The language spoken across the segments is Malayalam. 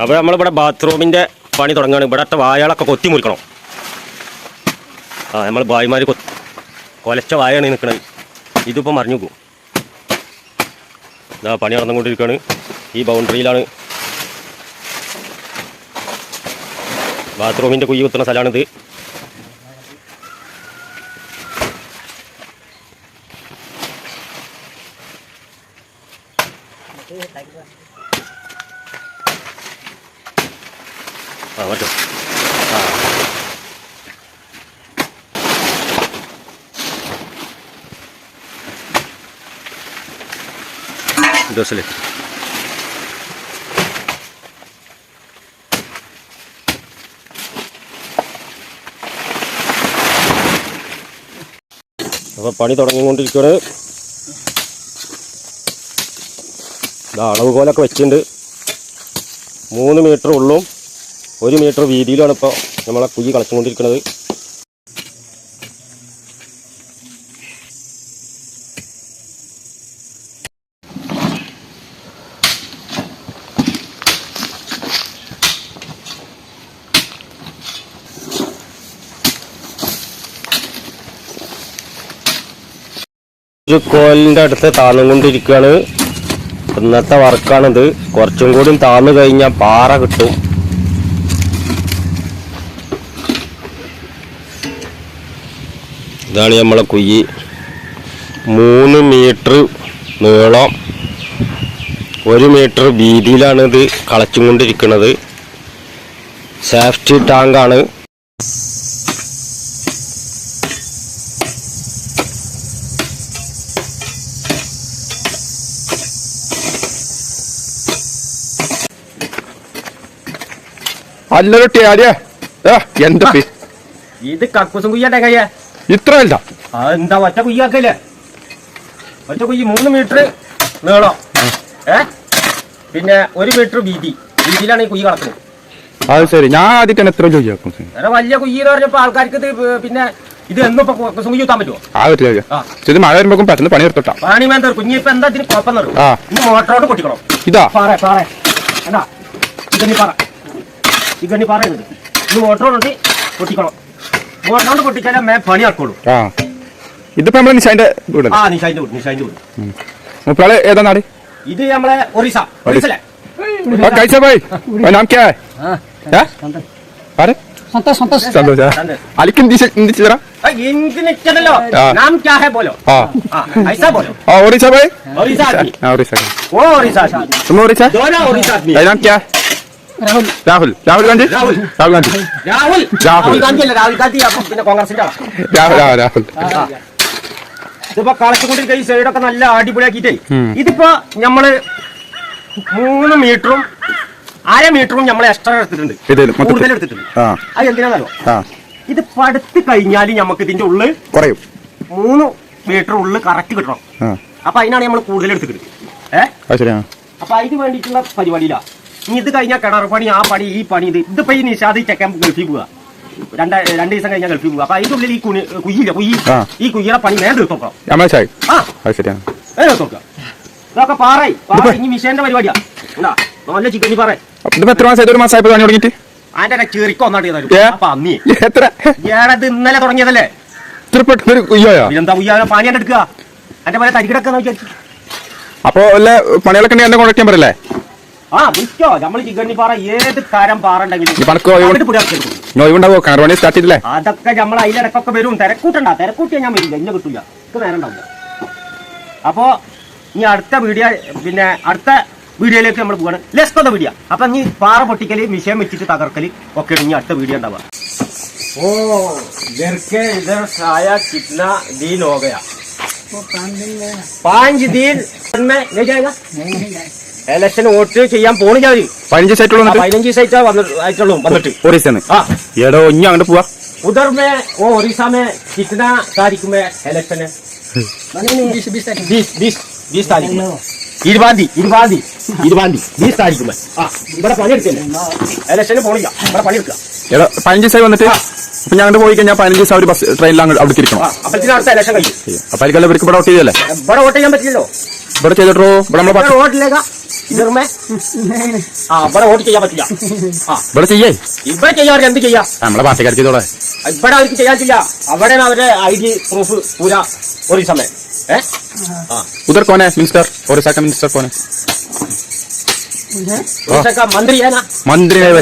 അപ്പോൾ നമ്മളിവിടെ ബാത്റൂമിന്റെ പണി തുടങ്ങുകയാണ്. ഇവിടത്തെ വായകളൊക്കെ കൊത്തി മുറിക്കണം. ആ നമ്മൾ ഭായിമാർ കൊ കൊലച്ച വായാണ് നിൽക്കുന്നത് ഇതിപ്പോൾ മറിഞ്ഞു പോകും. ഇതാ പണി നടന്നുകൊണ്ടിരിക്കുകയാണ്. ഈ ബൗണ്ടറിയിലാണ് ബാത്റൂമിന്റെ കുയ്യ് കുത്തുന്ന സ്ഥലമാണിത്. ഡ്രസ്സിൽ അപ്പോൾ പണി തുടങ്ങിക്കൊണ്ടിരിക്കുകയാണ് അളവ് കോലൊക്കെ വെച്ചിട്ടുണ്ട്. മൂന്ന് മീറ്റർ ഉള്ളും. ഒരു മീറ്റർ വീതിയിലാണ് ഇപ്പോൾ നമ്മളെ കുഴി കളച്ചുകൊണ്ടിരിക്കുന്നത്. ഒരു കോലിന്റെ അടുത്ത് താന്നുകൊണ്ടിരിക്കുകയാണ്. ഇന്നത്തെ വർക്കാണിത്. കുറച്ചും കൂടി താന്നു കഴിഞ്ഞാൽ പാറ കിട്ടും. ഇതാണ് നമ്മളെ കുയ്യി മൂന്ന് മീറ്റർ നീളം ഒരു മീറ്റർ വീതിയിലാണ് ഇത് കളച്ചും കൊണ്ടിരിക്കുന്നത് സേഫ്റ്റി ടാങ്കാണ്. അല്ലൊട്ടി ആര്യ? എന്താ ഇത് കക്കൂസും കുയ്യാട്ടെ കയ്യ. ഇത്ര അല്ല എന്താ ഒറ്റ കുയ്യാക്കല്ലേ ഒറ്റ കുയ്യ് മൂന്ന് മീറ്റർ നീളം. ഏ? പിന്നെ ഒരു മീറ്റർ വീതി. വീതിയിലാണ് ഈ കുയ്യ് കളക്കുന്നത് അത് ശരി. ഞാൻ ആദ്യം തന്നെ എത്ര ചോദിക്കും വലിയ കുയ്യ് എന്ന് പറഞ്ഞപ്പോ ആൾക്കാർക്ക് ഇത് പിന്നെ ഇത് എന്നും കുയ്യ് കുത്താൻ പറ്റുമോ ആ ആ. ഇത് മഴ വരുമ്പോഴേക്കും പെട്ടെന്ന് പണി എടുത്തോട്ടാ പണി വേണ്ട കുഞ്ഞി ഇപ്പൊ എന്താ ഇതിന് കുഴപ്പം. ഇനി മോട്ടറോട് പൊട്ടിക്കണം. ഇതാ. പാറ പാറ. എന്താ ചിക്കനി പാറ. ചിക്കനി പാറ ഉണ്ട് ഇത് മോട്ടറോട് പൊട്ടിക്കണം മോട്ടറോട് പൊട്ടിച്ചാലേ മേ പണി നടക്കുള്ളൂ ആ ഇതിപ്പോ നമ്മളെ നിശാന്റെ വീടല്ലേ ആ നിഷാന്റെ വീട് നിഷാന്റെ വീട് മുപ്പാള് ഏതാ നാട് ഇത് നമ്മളെ ഒറീസ ഒറീസല്ലേ और कैसे भाई भाई नाम क्या है हैं? अरे संतोष संतोष संतोष है संतोष। अलिकिन दिशे दिशे जरा इंग निकलो हाँ। नाम क्या है बोलो हाँ हाँ ऐसा बोलो और उड़ीसा भाई ओरिसा आदमी हाँ उड़ीसा का वो ओरिसा आदमी तुम उड़ीसा दोनों ओरिसा आदमी भाई नाम क्या है രാഹുൽ. രാഹുൽ. ഗാന്ധി? രാഹുൽ. ഗാന്ധി. രാഹുൽ. രാഹുൽ. രാഹുൽ ഗാന്ധി പിന്നെ കോൺഗ്രസിന്റെ രാഹുൽ രാഹുൽ ഇതിപ്പോ കളച്ചുകൊണ്ടിരിക്കുക കൈ സൈഡൊക്കെ നല്ല അടിപൊളിയാക്കിട്ടേ ഇതിപ്പോ നമ്മൾ മൂന്ന് മീറ്ററും അര മീറ്ററും നമ്മൾ എക്സ്ട്രാ എടുത്തിട്ടുണ്ട്. കൂടുതൽ എടുത്തിട്ടുണ്ട്. അത് എന്തിനാണല്ലോ ഇത് പടുത്ത് കഴിഞ്ഞാൽ നമുക്ക് ഇതിന്റെ ഉള്ളിൽ കുറയും. മൂന്ന് മീറ്റർ ഉള്ളിൽ കറക്റ്റ് കിട്ടണം. അപ്പൊ അതിനാണ് നമ്മൾ കൂടുതൽ എടുത്തിട്ട് ഏഹ് അപ്പൊ അതിന് വേണ്ടിയിട്ടുള്ള പരിപാടിയിലാണ് ഇനി ഇത് കഴിഞ്ഞാൽ കിണർ പണി ആ പണി ഈ പണി ഇത്. ഇതിപ്പോ ഈ നിഷാദ് ചെക്കൻ ഗൾഫിൽ പോവുക രണ്ട് രണ്ട് ദിവസം കഴിഞ്ഞാൽ ഗൾഫിൽ പോവുക അപ്പൊ അതിന്റെ ഉള്ളിൽ ഈ കുഞ്ഞി കുയ്യില്ല കുയ്യി ഈ കുയ്യുടെ പണി വേണ്ട നേരെ തീർത്തോക്കുക ഇതൊക്കെ പാറയി. പാറ ഇനി മിഷേന്റെ പരിപാടിയാ. നല്ല ചിക്കൻ പാറ എത്ര അതിന്റെ ചെറിക്ക് ഒന്നാട്ടി ഏടത് ഇന്നലെ തുടങ്ങിയതല്ലേ? ഇതെന്താ കുയ്യാ പാനി എടുക്കുക അതിന്റെ പോലെ തരികിടക്കാന്ന് വിചാരിച്ചു. അപ്പൊ പണികളൊക്കെ പറയല്ലേ? ആ വിളിക്കോ നമ്മൾ ചിക്കണ്ണി പാറ ഏത് തരം പാറ ഉണ്ടെങ്കിലും കാർവാണി സ്റ്റാർട്ട് ചെയ്തില്ലേ? അതൊക്കെ നമ്മൾ അതിലിടക്കൊക്കെ വരും. തിരക്കൂട്ടണ്ട തിരക്കൂട്ടിയാ ഞാൻ വരില്ല എന്നെ കിട്ടില്ല എനിക്ക് നേരം ഉണ്ടാവില്ല. അപ്പോ ഇനി അടുത്ത വീഡിയോ പിന്നെ അടുത്ത വീഡിയോയിലേക്ക് നമ്മൾ പോവാണ്. ലെസ്കോ വീഡിയോ അപ്പൊ ഇനി പാറ പൊട്ടിക്കൽ മിഷയം വെച്ചിട്ട് തകർക്കൽ ഒക്കെ ഇനി അടുത്ത വീഡിയോ ഉണ്ടാവുക. ഓ ഇധർ സായ കിട്ടന ദീൻ ഹോ ഗയാ പാഞ്ച് ദീൻ. में ले जाएगा नहीं जाएगा ഇലക്ഷൻ വോട്ട് ചെയ്യാൻ പോണില്ല അവർ പതിനഞ്ച് സൈറ്റുള്ള പതിനഞ്ച് സൈറ്റാ വന്നിട്ടുള്ളൂ വന്നിട്ട് ഒറീസാണ് ആ. എടോ ഇനി അങ്ങോട്ട് പോവാ. ഉദർമേ ഓ ഒറീസാമേ കിട്ടുന്ന താരിക്കുമേ ഇലക്ഷന് ഇരുപാന്തി ഇരുപാന്തി ഇരുപാന്തി തീയതി ബീസ് താരിക്കുമേ ഇവിടെ പണിയെടുക്കില്ല? ഇലക്ഷന് പോണില്ല. ഇവിടെ പണിയെടുക്കുക എടോ പതിനഞ്ച് സൈറ്റ് വന്നിട്ട്? അപ്പൊ ഞാൻ പോയി കഴിഞ്ഞാൽ പതിനഞ്ച് ദിവസം അവർ ബസ് ട്രെയിനിൽ അങ്ങോട്ട് അവിടെ ഇരിക്കണം. അപ്പോഴത്തേക്കും അടുത്ത ഇലക്ഷൻ അപ്പൊ അതിലെല്ലാം ഇവർക്ക് ഇവിടെ വോട്ട് ചെയ്തല്ലേ ഇവിടെ ചെയ്തിട്ടോ ഇവിടെ നമ്മളെ ഇവിടെ ചെയ്യേ. ഇവിടെ ചെയ്യാൻ എന്ത് ചെയ്യാം? നമ്മളെ പാർട്ടിക്കാർ ചെയ്തോളെ ഇവിടെ അവർക്ക് ചെയ്യാത്തില്ല അവിടെ അവരുടെ ഐ ഡി പ്രൂഫ് പൂര. ഒരു സമയം ഏഹ് ഉദർ കോനെ മിനിസ്റ്റർ. ഒരു സെക്കൻഡ് മിനിസ്റ്റർ കോനെ. अच्छा का है ना? मंत्री है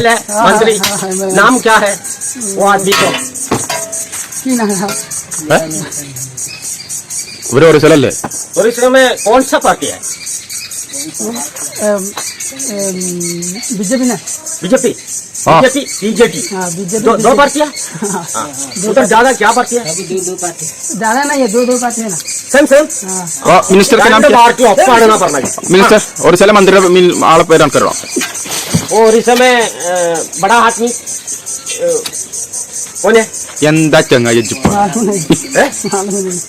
मंत्री। नाम क्या है? वो आदमी को। पूरे ओरिजिनल है? में कौन सा पार्टी है? बीजेपी ना। बीजेपी? बीजेपी बीजेपी हाँ बीजेपी दो दो पार्टियां हाँ। उधर ज्यादा क्या पार्टी है ज्यादा नहीं है दो दो पार्टी है ना सेम सेम हाँ മിനിസ്റ്റർ രണ്ട് പാർട്ടി ഒപ്പാണെന്നാ പറഞ്ഞത് മിനിസ്റ്റർ ഒറിജിനൽ മന്ത്രിയുടെ മിൻ- ആളെ പേരാണ് തരണം और इसमें अ, बड़ा आदमी अ, कौन है എന്താ ചങ്ങായി ഇജ്ജിപ്പോ? मालूम नहीं ഏ? मालूम नहीं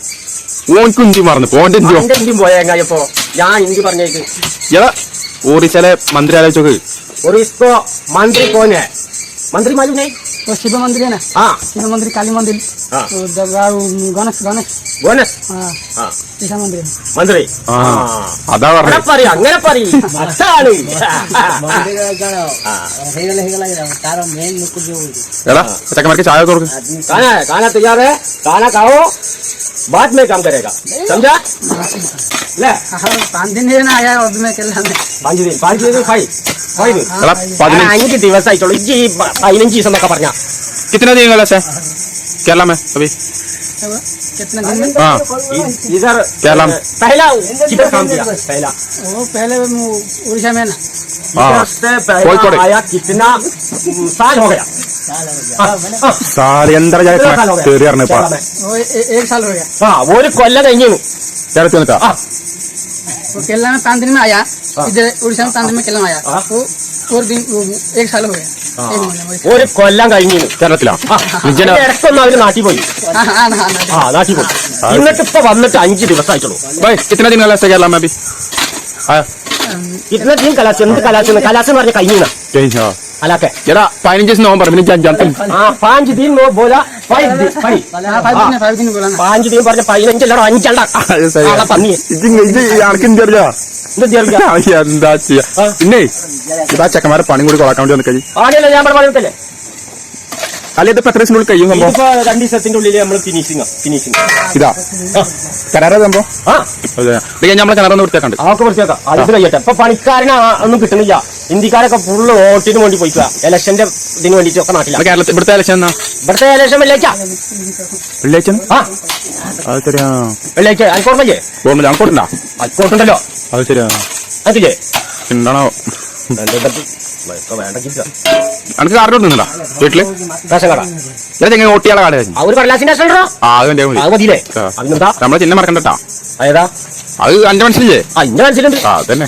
ഓൻക്ക് ഹിന്ദി മറന്നു പോന്റെ ഹിന്ദിയോ എന്റെ ഹിന്ദി പോയപ്പോ ഞാൻ ഹിന്ദി പറഞ്ഞേക്ക് എടാ ഒറിജിനലെ മന്ത്രി ആലോചിച്ചോക്ക് और इसको मंत्री कौन है मंत्री मालूम नहीं वो शिव मंदिर है ना हाँ शिव मंदिर काली मंदिर हाँ तो जब वो गणेश गणेश बोनस हाँ हाँ ईसा मंदिर है മന്ത്രി ആ ആ. അതാ അങ്ങനെ പറഞ്ഞത് പറയും അങ്ങനെ പറയും അതാണ് എടാ ചക്കന്മാർക്ക് ചായ കൊടുക്ക് खाना है खाना तैयार है खाना खाओ बाद में काम करेगा समझा ले हाँ पाँच दिन है ना आया और मैं केला में പാഞ്ച് ദിൻ പാഞ്ച് ദിൻ ഫൈവ് ഫൈവ് എടാ പതിനഞ്ച് അഞ്ച് ദിവസമായിട്ടുള്ളൂ ഇജ്ജ് ഈ പ- പതിനഞ്ച് ദിവസം എന്നൊക്കെ പറഞ്ഞ कितने दिन गला से केरला में अभी अब कितना दिन में हाँ इधर केरला में। पहला किधर काम किया पहला वो पहले वो उड़ीसा में ना हाँ इधर से कोई पहला कोई। आया कितना उम, साल हो गया हाँ, हाँ, സാറി എന്താ कितना साल हो गया? കയറി അറിഞ്ഞ केरला में। वो ए- एक साल हो गया ആ ഒരു കൊല്ലം കഴിഞ്ഞു കേരളത്തിൽ വന്നിട്ടാ ആ वो केरला में पाँच दिन में आया इधर उड़ीसा में पाँच दिन में केरला में आया हाँ। वो और दिन वो एक साल हो गया एक महीने में ഒരു കൊല്ലം കഴിഞ്ഞു കേരളത്തിലാ. ഇടക്കൊന്നും അവർ നാട്ടിൽ പോയി ആ നാട്ടിൽ പോയി എന്നിട്ട് ഇപ്പൊ വന്നിട്ട് അഞ്ച് ദിവസമായിട്ടുള്ളൂ കിട്ടുന്ന ദിനാലാസ് കേരള മാബി കിട്ടുന്ന ദിനം കലാശ എന്ത് കലാശ കലാശ എന്ന് പറഞ്ഞ കഴിഞ്ഞ കഴിഞ്ഞോ? അല്ലാക്കെ എടാ പതിനഞ്ച് ദിവസം നോമ്പറ പിന്നെ അഞ്ചാമത്തെ ആ പാഞ്ച് തീൻ നോ പോല പാഞ്ച് തീൻ പറഞ്ഞ പതിനഞ്ചല്ലടോ അഞ്ചല്ല പന്നി. ഇത് ഇത് ആർക്കും ചെറിയ എന്ത് ചെയ്യാ. പിന്നെ ഇതാ ചെക്കന്മാരെ പണി കൂടി കൊളാക്കാൻ വേണ്ടി വന്നിക്കഴി ആടെയല്ല ഞാൻ ഇവിടെ പറഞ്ഞിട്ടല്ലേ അല്ല ഇതിപ്പോ എത്ര ദിവസത്തിനുള്ളിൽ കഴിയും സംഭവം? രണ്ട് ദിവസത്തിന്റെ ഉള്ളിൽ നമ്മൾ ഫിനിഷിങ് ഫിനിഷിങ് ഇതാ. കരാറ സംഭവം? കഴിഞ്ഞ് നമ്മളെ കിണറൊന്ന് വൃത്തിയാക്കണ്ട്. അതൊക്കെ കുറച്ചേക്കാം അത് കഴിയട്ടെ. ഇപ്പൊ പണിക്കാരന് ഒന്നും കിട്ടുന്നില്ല. ഇന്ത്യക്കാരൊക്കെ ഫുള്ള് വോട്ടിന് വേണ്ടി പോയിക്കുക ഇലക്ഷന്റെ ഇതിന് വേണ്ടിയിട്ട് ഒക്കെ നാട്ടിലാണ് കേരളത്തിൽ ഇവിടുത്തെ ഇലക്ഷൻ എന്നാ? ഇവിടുത്തെ ഇലക്ഷൻ വെള്ളിയാഴ്ച വെള്ളിയാഴ്ച ആ. വെള്ളിയാഴ്ച ഞങ്ങൾക്ക് കൊടുക്കണ്ട അയക്കോട്ടുണ്ടല്ലോ അത് ശരിയാ. അതില്ലേ എന്താണോ വേണ്ട എനിക്ക് കാർഡ് വീട്ടിൽ? ചെങ്ങനെ ഓട്ടിയാളെ കാർഡ് നമ്മളെ ചിഹ്നം മറക്കണ്ടട്ടാ. അത് അന്റെ മനസ്സിലില്ലേ ആ ഇന്റെ മനസ്സിലുണ്ട് ആ അതന്നെ